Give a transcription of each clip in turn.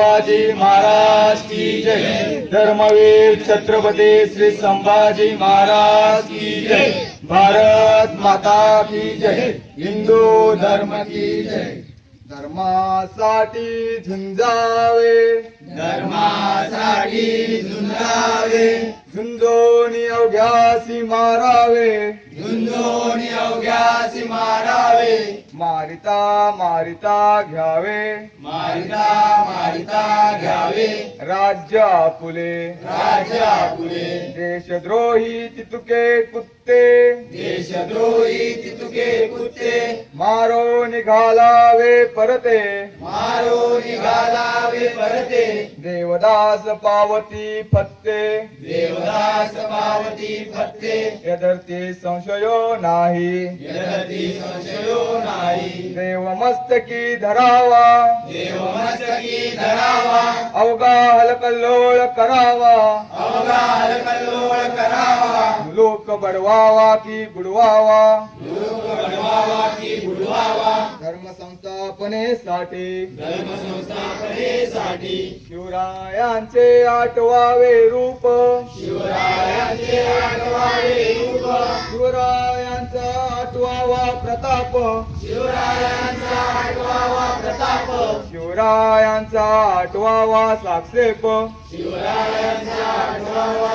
संभाजी महाराज की जय। धर्मवीर छत्रपती श्री संभाजी महाराज की जय। भारत माता की जय। हिंदू धर्म की जय। धर्मासाठी झुंजावे। धर्मासाठी झुंजावे। झुंजोनी अवघ्यासी मारावे। झुंजोनी अवघ्यासी मारावे। मारिता मारिता घ्यावे। मारिता मारिता घ्यावे. राज्य आपुले. राज्य आपुले. देशद्रोही तितुके कुत्ते. देशद्रोही तितुके कुत्ते. मारो निघालावे परते. मारो निघालावे परते देवदास पावती फत्ते देवदास पावती फत्ते यदर्थे संशयो नाही यदर्थे संशयो नाही देव मस्तकी धरावा देव मस्तकी धरावा अवघा हलकल्लोळ करावा अवघा हलकल्लोळ करावा लोक बडवावा. की बुडवावा. लोक बडवावा की बुडवावा धर्म संस्थापनेसाठी धर्म संस्थापनेसाठी शिवरायांचे आठवावे रूप. शिवरायांचे आठवावे रूप. शिवरायांचा आठवावा प्रताप. शिवरायांचा आठवावा प्रताप. शिवरायांचा आठवावा साक्षेप. शिवरायांचा आठवावा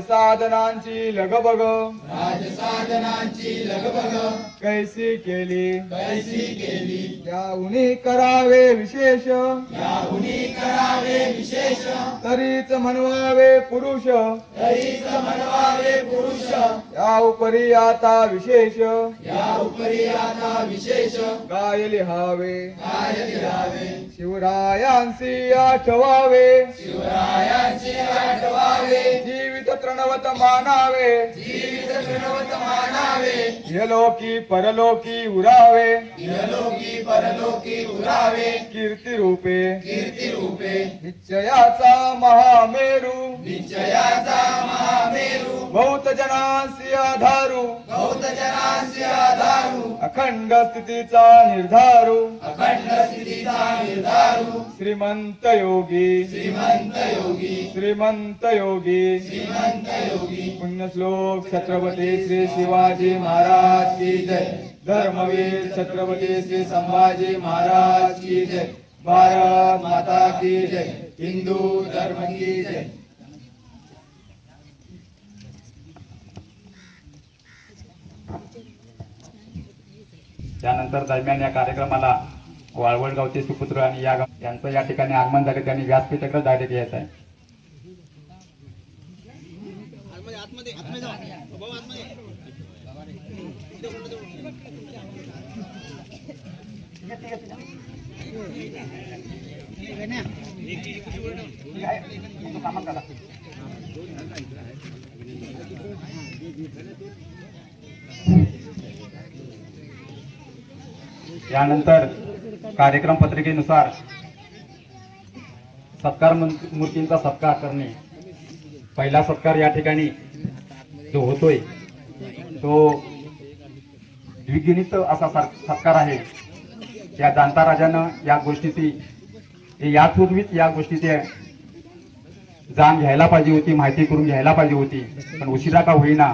राजसाधनांची लगबग राजसाधनांची लगबग कैसी केली? कैसी केली? त्याहुनी करावे विशेष. त्याहुनी करावे विशेष. तरीच म्हणवावे पुरुष. तरीच म्हणवावे पुरुष. या उपरी आता विशेष. या उपरी आता विशेष. काय लिहावे काय लिहावे शिवरायांशी आठवावे. शिवरायांशी आठवावे. जीवित तृणवत मानावे जीवित तृणवत मानावे यलोकी परलोकी उरावे। यलोकी परलोकी उरावे कीर्ती रूपे कीर्ती रूपे निश्चयाचा महामेरू। निश्चयाचा महामेरू बहुत जनांसी आधारू बहुत जनांसी आधारू। अखंड स्थितीचा निर्धारू. अखंड स्थितीचा निर्धारू. श्रीमंत योगी. श्रीमंत योगी. श्रीमंत योगी. श्रीमंत योगी. पुण्यश्लोक छत्रपती श्री शिवाजी महाराज की जय. धर्मवीर छत्रपती श्री संभाजी महाराज की जय. भारत माता की जय. हिंदू धर्म की जय. त्यानंतर दरम्यान या कार्यक्रमाला वाळवड गावचे सुपुत्र आणि या गाव- यांचं या ठिकाणी आगमन झाले. त्यांनी व्यासपीठाकडे डायरेक्ट यायचं आहे. यानंतर कार्यक्रम पत्रिकेनुसार सत्कार मूर्तींचा सत्कार करणे. पहिला सत्कार या ठिकाणी जो होतोय तो द्विगुणित असा सत्कार आहे. या दांता राजानं या गोष्टीची हे यापूर्वीच या गोष्टीचे जाण घ्यायला पाहिजे होती माहिती करून घ्यायला पाहिजे होती पण उशिरा का होईना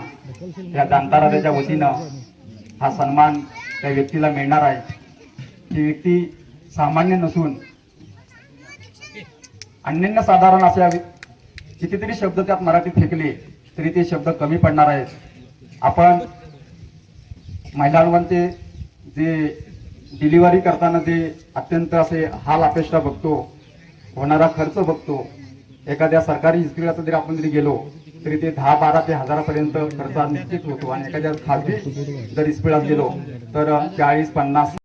या दांता राजाच्या वतीनं हा सन्मान त्या व्यक्तीला मिळणार आहे. ही व्यक्ती सामान्य नसून अन्यन्य साधारण अशा कितीतरी शब्द त्यात मराठीत फेकले तरी ते शब्द कमी पडणार आहेत. आपण महिलांवरचे जे डिलिव्हरी करताना जे अत्यंत असे हाल अपेक्षा बघतो होणारा खर्च बघतो एखाद्या सरकारी इस्पितळात जरी आपण जरी गेलो तरी ते दहा बारा ते हजारापर्यंत खर्च निश्चित होतो. आणि एखाद्या खाजगी जर इस्पितळात गेलो तर चाळीस पन्नास